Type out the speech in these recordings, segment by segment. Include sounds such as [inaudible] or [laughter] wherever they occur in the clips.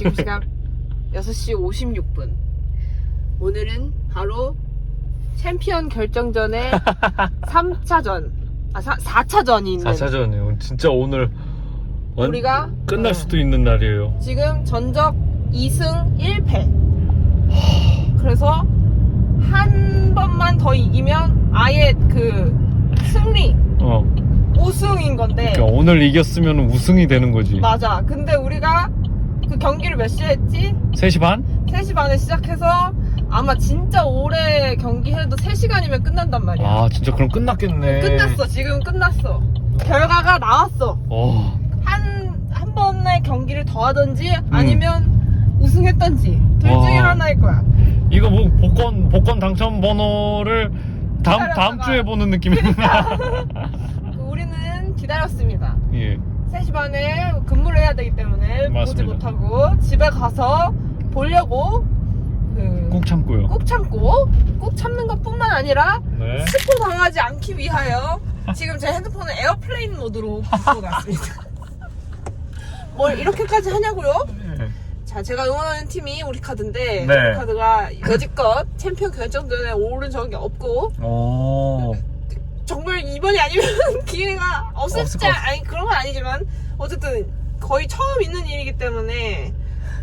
지금 시각 6시 56분. 오늘은 바로 챔피언 결정전의 [laughs] 3차전, 아, 4, 4차전이 있는 4차전이요. 진짜 오늘 완- 우리가 끝날 어, 수도 있는 날이에요. 지금 전적 2승 1패. 그래서 한 번만 더 이기면 아예 그 승리, 어. 우승인 건데. 그러니까 오늘 이겼으면 우승이 되는 거지. 맞아. 근데 우리가 그 경기를 몇 시에 했지? 3시 반? 3시 반에 시작해서 아마 진짜 오래 경기해도 3시간이면 끝난단 말이야. 아, 진짜 그럼 끝났겠네. 끝났어. 지금 끝났어. 결과가 나왔어. 어. 한, 한 번의 경기를 더 하든지 아니면 우승했던지 둘 와. 중에 하나일 거야. 이거 뭐 복권 복권 당첨 번호를 다음 기다렸다가. 다음 주에 보는 느낌이야. [laughs] 우리는 기다렸습니다. 예. 3시 반에 근무를 해야 되기 때문에 보지 맞습니다. 못하고 집에 가서 보려고 그, 꼭 참고요. 꼭 참고 꼭 참는 것 뿐만 아니라 네. 스포 당하지 않기 위하여 지금 제 핸드폰을 에어플레인 모드로 바꿔놨습니다. [laughs] 뭘 이렇게까지 하냐고요? 네. 자, 제가 응원하는 팀이 우리 카드인데 네. 우리 카드가 여지껏 챔피언 결정전에 오른 적이 없고 오. 정말 이번이 아니면 [laughs] 기회가 없을 없을지 것 같- 아니 그런 건 아니지만 어쨌든 거의 처음 있는 일이기 때문에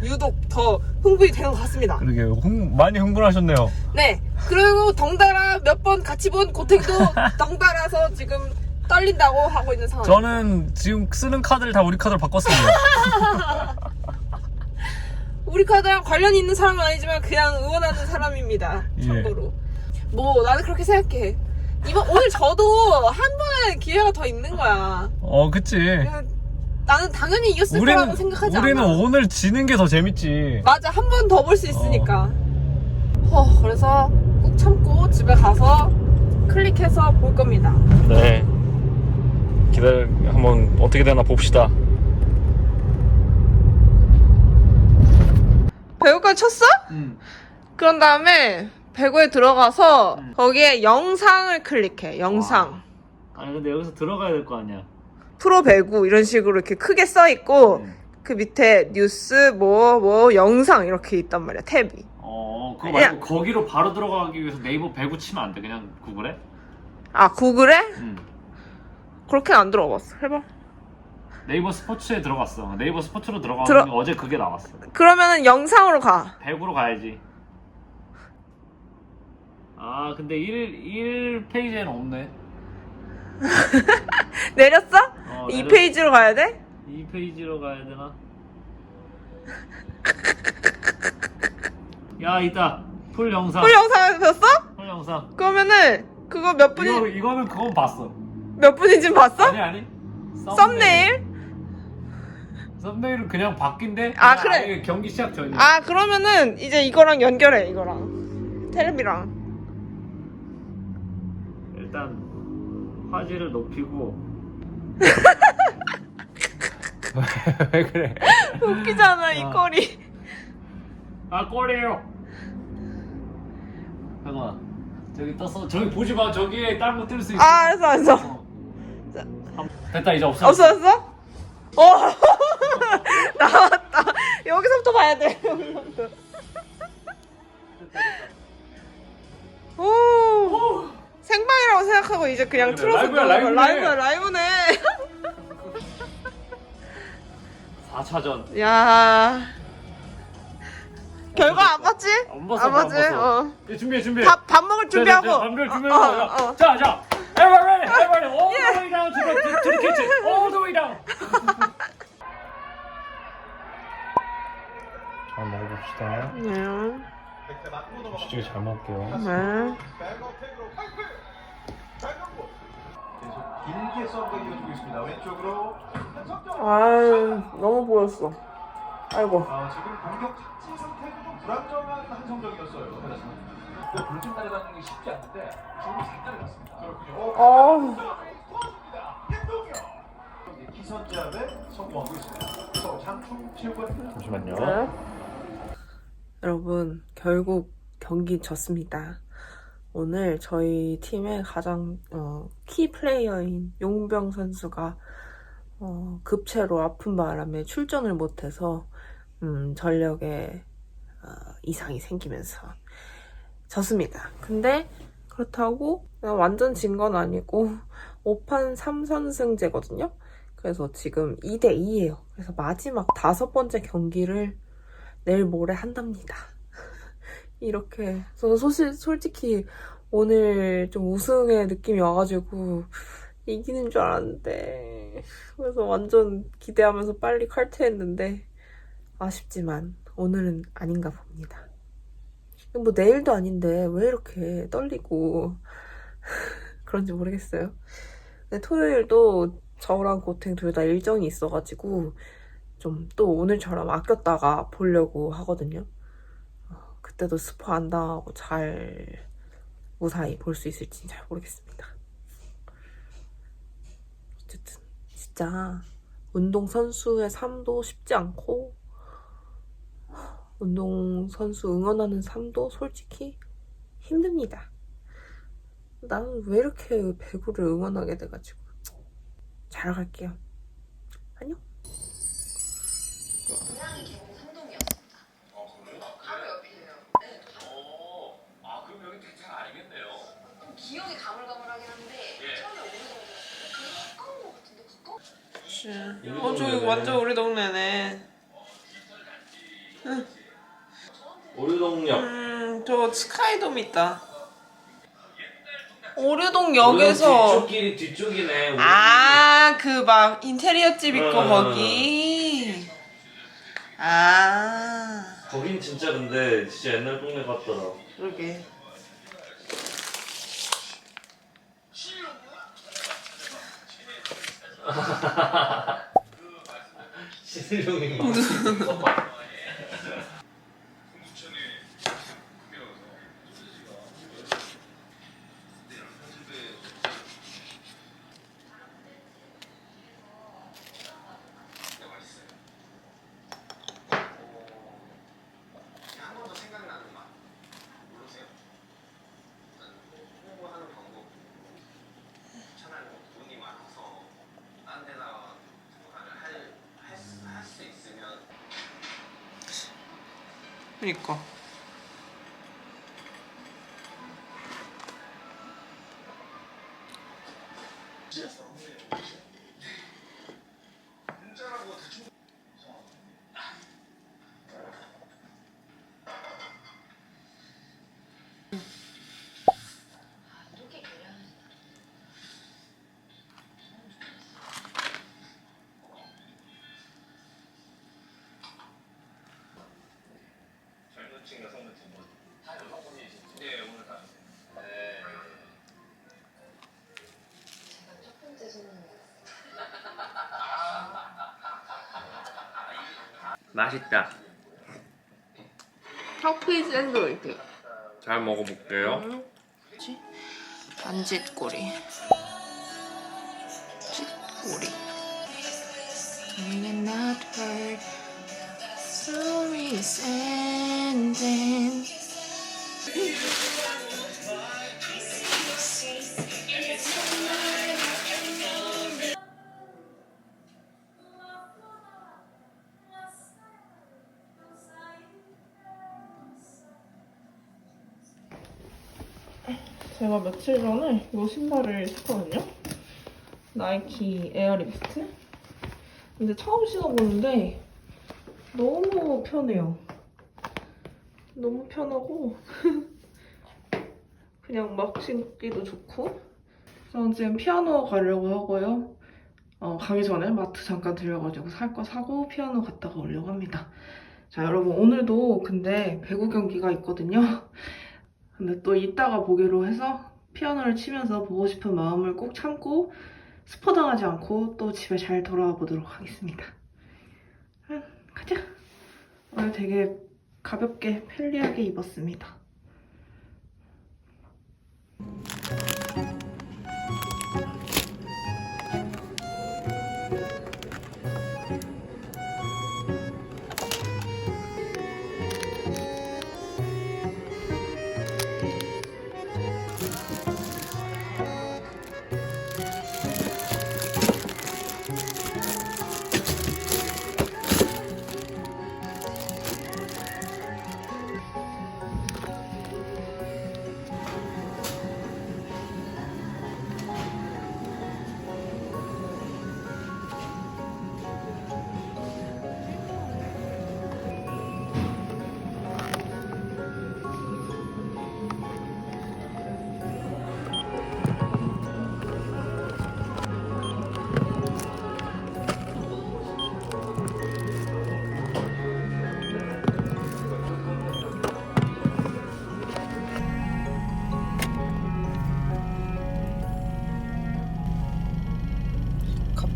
유독 더 흥분이 되는 것 같습니다. 그러게요. 흥, 많이 흥분하셨네요. 네. 그리고 덩달아 몇 번 같이 본 고택도 [laughs] 덩달아서 지금 떨린다고 하고 있는 상황. 저는 지금 쓰는 카드를 다 우리 카드로 바꿨습니다. [laughs] 우리 카드랑 관련이 있는 사람은 아니지만 그냥 응원하는 사람입니다. 예. 참고로. 뭐 나는 그렇게 생각해. 이번 오늘 저도 한 번의 기회가 더 있는 거야. 어, 그치. 그냥 나는 당연히 이겼을 우리는 거라고 생각하지 우리는 않아. 오늘 지는 게 더 재밌지. 맞아 한 번 더 볼 수 있으니까. 어. 허, 그래서 꾹 참고 집에 가서 클릭해서 볼 겁니다. 네. 기다려 한번 어떻게 되나 봅시다. 배우까지 쳤어? 음. 그런 다음에 배구에 들어가서 음. 거기에 영상을 클릭해. 영상. 아니 근데 여기서 들어가야 될 거 아니야. 프로 배구 이런 식으로 이렇게 크게 써 있고 음. 그 밑에 뉴스 뭐뭐 영상 이렇게 있단 말이야 탭이. 어, 그거. 말고 거기로 바로 들어가기 위해서 네이버 배구 치면 안 돼. 그냥 구글에? 아 구글에? 응. 그렇게 안 들어봤어. 해봐. 네이버 스포츠에 들어갔어. 네이버 스포츠로 들어가면 들어- 어제 그게 나왔어. 그러면은 영상으로 가. 배구로 가야지. 아, 근데 1, 1페이지에는 없네. [laughs] 내렸어? 어, 이 내려- 2페이지로 가야 돼? 2페이지로 가야 되나? [laughs] 야, 있다. 풀 영상. 풀 영상을 봤어? 풀 영상. 그러면은 그거 몇 분이 이거, 이거는 그건 봤어. 몇 분인지 봤어? 아니, 아니. 썸네일? 썸네일은 그냥 바뀐데? 아, 그래. 아예 경기 시작 전이야. 아 그러면은 이제 이거랑 연결해 이거랑 텔레비랑 일단 화질을 높이고 [laughs] 왜 그래? 웃기잖아 이 아. 꼴이 아 꼴이에요. 잠깐만 저기 떴어. 저기 보지 마. 저기에 다른 거 뜰 수 있어. 아 알았어 알았어. 어. 한- 됐다 이제 없어 없어졌어? [laughs] 어 [laughs] 나왔다. 여기서부터 봐야 돼. 여기서부터 오 생방이라고 생각하고 이제 그냥 그래, 틀어서 라이브야, 거야. 라이브네. 라이브야 라이브네 [laughs] 4차전 야 결과 안 봤지? 안 봤어 안안 봤지? 봤어 어. 예, 준비해 준비해 밥, 밥 먹을 준비하고 밥별 어, 준비하고 어, 어. 자자 everybody everybody all the way down to the, to, to the kitchen all the way down [laughs] 잘 먹어봅시다. 네. 솔직히 잘 먹을게요. 네. 계속 길게 서브가 이어지고 있습니다. 왼쪽으로. 아유 너무 보였어 아이고 아, 지금 공격 착지 상태도 좀 불안정한 한성적이었어요. 그렇습니다. 불좀 따라가는 게 쉽지 않은데 지금 잘 따라갔습니다. 그렇군요. 어. 도와줍니다. 김동현. 기선제압에 성공하고 있습니다. 장충 체육관입니다. 잠시만요. 네. 여러분 결국 경기 졌습니다. 오늘 저희 팀의 가장 어, 키 플레이어인 용병 선수가 어, 급체로 아픈 바람에 출전을 못해서 음, 전력에 어, 이상이 생기면서 졌습니다. 근데 그렇다고 완전 진 건 아니고 5판 3선승제거든요. 그래서 지금 2대2예요. 그래서 마지막 다섯 번째 경기를 내일 모레 한답니다. [laughs] 이렇게 저는 소실, 솔직히 오늘 좀 우승의 느낌이 와가지고 이기는 줄 알았는데 그래서 완전 기대하면서 빨리 칼퇴했는데 아쉽지만 오늘은 아닌가 봅니다. 뭐 내일도 아닌데 왜 이렇게 떨리고 [laughs] 그런지 모르겠어요. 근데 토요일도 저랑 고탱 둘 다 일정이 있어가지고 좀 또 오늘처럼 아꼈다가 보려고 하거든요. 어, 그때도 스포 안 당하고 잘 무사히 볼 수 있을지는 잘 모르겠습니다. 어쨌든 진짜 운동선수의 삶도 쉽지 않고 운동선수 응원하는 삶도 솔직히 힘듭니다. 나는 왜 이렇게 배구를 응원하게 돼가지고 잘 갈게요. 가까워? 어, 저기 완전 우리 동네네. 오류동역 음, 저 스카이돔 있다. 오류동역에서 뒤쪽길이 뒤쪽이네 아, 그 막 인테리어 집 있고 어. 거기. 아, 거긴 진짜 근데 진짜 옛날 동네 같더라 그러게. [laughs] 시슬용인 거 [laughs] 한 번 더 생각나는 맛. 모르세요? 일단 홍보하는 방법. 차라리 뭐 돈이 많아서 딴 데다가 들어가를 할할수 있으면 그니까. 이렇게 젊은 여성분 두 분. 다 여성 분이시죠? 네, 오늘 다. 네. 제가 첫 번째 손님 맛있다 커피 샌드위치. 잘 먹어볼게요 뭐지? 반짓꼬리. 짓꼬리. Story is ending. 제가 며칠 전에 이 신발을 샀거든요. 나이키 에어리스트. 근데 처음 신어보는데 너무 편해요. 너무 편하고 [laughs] 그냥 막 신기도 좋고. 저는 지금 피아노 가려고 하고요. 어, 가기 전에 마트 잠깐 들려가지고 살 거 사고 피아노 갔다가 오려고 합니다. 자 여러분 오늘도 근데 배구 경기가 있거든요. [laughs] 근데 또 이따가 보기로 해서 피아노를 치면서 보고 싶은 마음을 꼭 참고 스포당하지 않고 또 집에 잘 돌아와 보도록 하겠습니다. 응, 가자. 오늘 되게 가볍게 편리하게 입었습니다.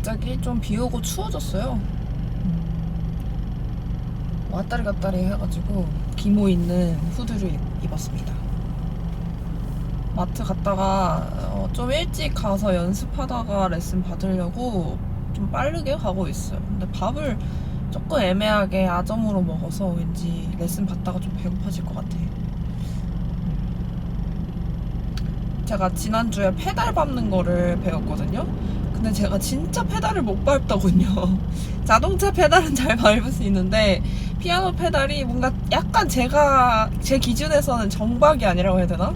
좀 비 오고 추워졌어요. 음. 왔다리 갔다리 해가지고 기모 있는 후드를 입었습니다. 마트 갔다가 어, 좀 일찍 가서 연습하다가 레슨 받으려고 좀 빠르게 가고 있어요. 근데 밥을 조금 애매하게 아점으로 먹어서 왠지 레슨 받다가 좀 배고파질 것 같아. 제가 지난주에 페달 밟는 거를 배웠거든요. 근데 제가 진짜 페달을 못 밟더군요. [laughs] 자동차 페달은 잘 밟을 수 있는데 피아노 페달이 뭔가 약간 제가 제 기준에서는 정박이 아니라고 해야 되나?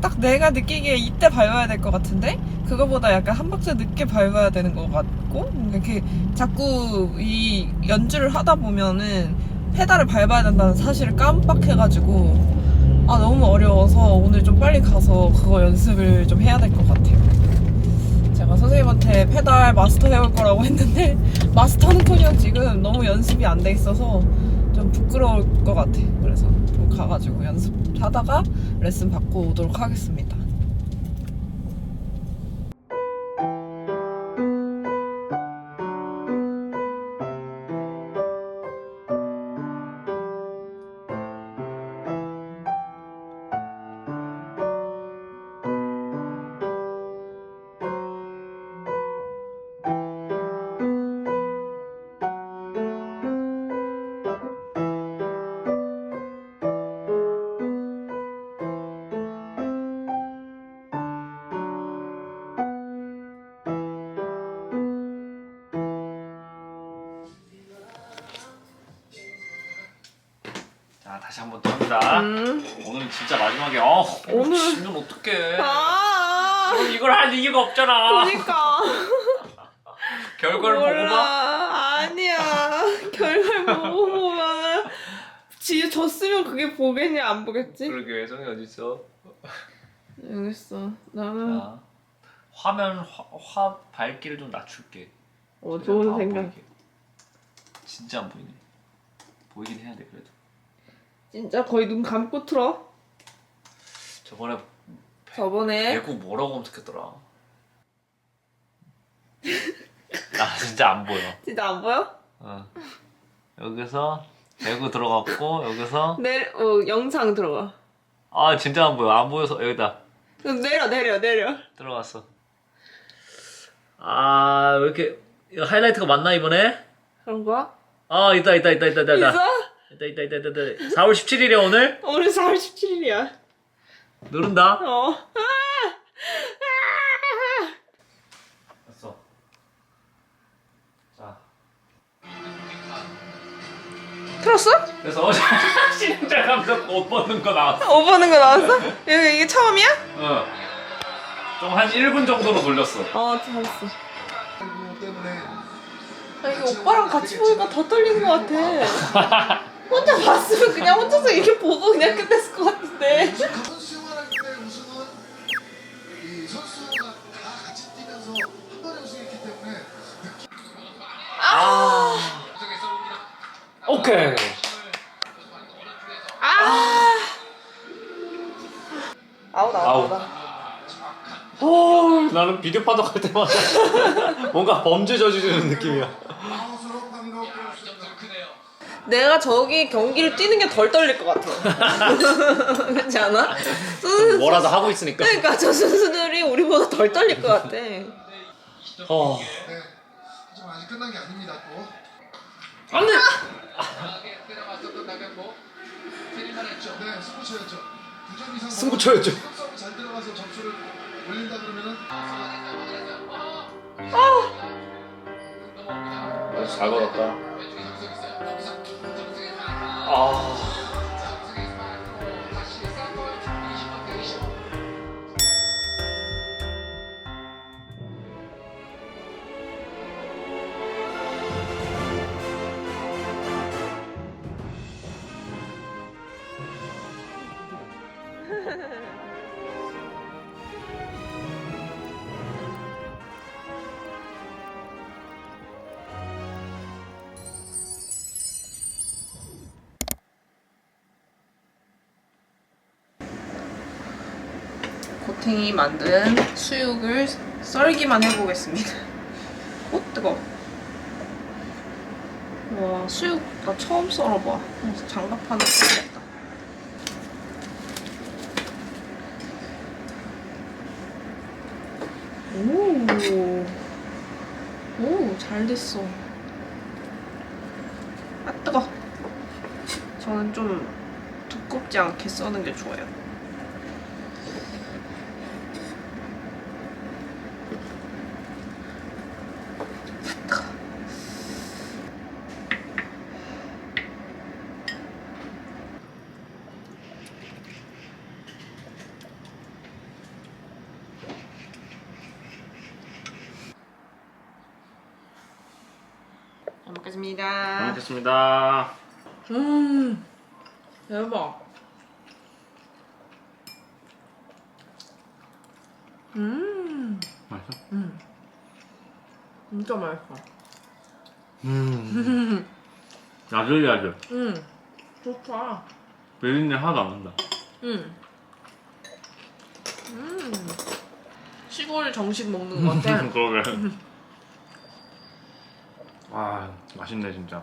딱 내가 느끼기에 이때 밟아야 될 것 같은데 그거보다 약간 한 박자 늦게 밟아야 되는 것 같고 이렇게 자꾸 이 연주를 하다 보면은 페달을 밟아야 된다는 사실을 깜빡해가지고 아 너무 어려워서 오늘 좀 빨리 가서 그거 연습을 좀 해야 될 것 같아요. 선생님한테 페달 마스터 해올 거라고 했는데 [laughs] 마스터는커녕 지금 너무 연습이 안 돼 있어서 좀 부끄러울 것 같아. 그래서 좀 가가지고 연습하다가 레슨 받고 오도록 하겠습니다. 다시 한 번 더 합니다. 오늘 진짜 마지막에 어 오늘- 지면 어떡해. 아, 이걸 할 이유가 없잖아. 그러니까. [laughs] 결과를 보고 봐. 몰라. 아니야. [laughs] 결과를 보고 보면 지 졌으면 그게 보겠냐 안 보겠지? 그러게 예정이 어디 있어? 여기 있어. 나는 자, 화면 화, 화 밝기를 좀 낮출게. 어 좋은 안 생각. 보이게. 진짜 안 보이네. 보이긴 해야 돼 그래도. 진짜 거의 눈 감고 틀어. 저번에 저번에 배구 뭐라고 검색했더라. 아 진짜 안 보여. 진짜 안 보여? 어. 여기서 배구 들어갔고 여기서 내 어, 영상 들어가. 아 진짜 안 보여. 안 보여서 여기다 내려 내려 내려. 들어갔어. 아 왜 이렇게 이거 하이라이트가 맞나 이번에? 그런 거야? 아 있다 있다 있다 있다 있다 있다 있어? 있다 있다 4월 17일이야 오늘 [laughs] 오늘 4월 17일이야. 누른다. 어. 됐어. 자. 틀었어? 그래서 어제 [laughs] 신행자 감독 옷 벗는 거 나왔어. 옷 보는 거 나왔어? 이게, 이게 처음이야? 어. 좀한 1분 정도로 돌렸어. 어 잘했어. 아, 이게 오빠랑 같이 보니까 더 떨리는 것 같아. [laughs] 혼자 봤으면 그냥 혼자서 이렇게 보고 그냥 끝냈을 것 같은데. 선수 생활할 때 우승은 이 선수가 다 같이 뛰면서 한 번에 우승했기 때문에 오케이. 아. 아웃 아웃 아웃. 아웃. 어, 나는 비디오 판독할 때마다 [laughs] 뭔가 범죄 저지르는 느낌이야. 내가 저기 경기를 뛰는 게 덜 떨릴 것 같아. [laughs] 그렇지 않아? 수- 뭐라도 하고 있으니까. 그러니까 저 선수들이 우리보다 덜 떨릴 것 같아. 어. 네, 좀 아직 끝난 게 아닙니다 또. 안 돼! 때려맞았던 나경모 때릴만 했죠. 네, 승부 쳐야죠. 9점 이상 승부 쳐야죠. 싸움이 잘 들어가서 점수를 올린다 그러면은 잘 걸었다. ああ呵呵。 고탱이 만든 수육을 썰기만 해보겠습니다. 오 뜨거. 와 수육 나 처음 썰어봐. 장갑 하나 써야겠다. 오, 오, 잘 됐어. 아 뜨거. 저는 좀 두껍지 않게 써는 게 좋아요. 잘 먹겠습니다. 잘 먹겠습니다. 음, 대박. 음, 맛있어? 음, 진짜 맛있어. 음. [laughs] 야들야들. 음, 좋다. 비린내 하나도 안 난다. 음, 음, 시골 정식 먹는 것 같아. [laughs] 그러게. 와, 맛있네, 진짜.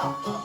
어. 어 잘한다